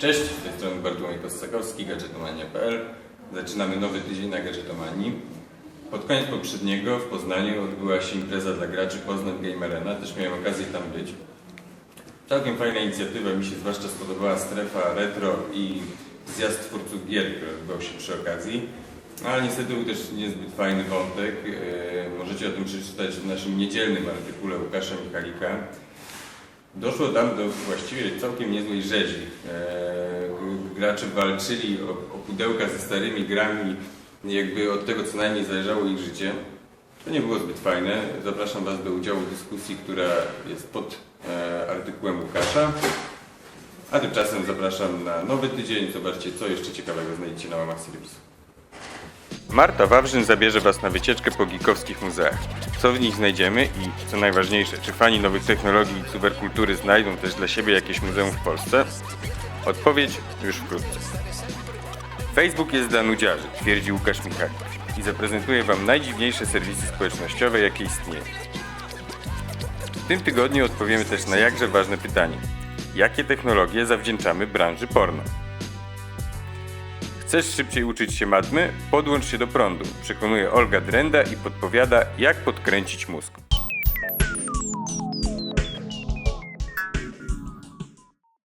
Cześć, z tej Bartłomiej Kosakowski, gadżetomania.pl. Zaczynamy nowy tydzień na Gadżetomanii. Pod koniec poprzedniego w Poznaniu odbyła się impreza dla graczy Poznań Game Arena. Też miałem okazję tam być. Całkiem fajna inicjatywa, mi się zwłaszcza spodobała strefa retro i zjazd twórców gier, który odbywał się przy okazji. Ale niestety był też niezbyt fajny wątek. E, Możecie o tym przeczytać w naszym niedzielnym artykule Łukasza Michalika. Doszło tam do właściwie całkiem niezłej rzezi. E, gracze walczyli o, o pudełka ze starymi grami, jakby od tego co najmniej zależało ich życie. To nie było zbyt fajne. Zapraszam Was do udziału w dyskusji, która jest pod e, artykułem Łukasza. A tymczasem zapraszam na nowy tydzień. Zobaczcie, co jeszcze ciekawego znajdziecie na łamach Sirius. Marta Wawrzyn zabierze Was na wycieczkę po geekowskich muzeach. Co w nich znajdziemy i, co najważniejsze, czy fani nowych technologii i cyberkultury znajdą też dla siebie jakieś muzeum w Polsce? Odpowiedź już wkrótce. Facebook jest dla nudziarzy, twierdzi Łukasz Michalik i zaprezentuje Wam najdziwniejsze serwisy społecznościowe, jakie istnieją. W tym tygodniu odpowiemy też na jakże ważne pytanie. Jakie technologie zawdzięczamy branży porno? Chcesz szybciej uczyć się matmy? Podłącz się do prądu. Przekonuje Olga Drenda i podpowiada, jak podkręcić mózg.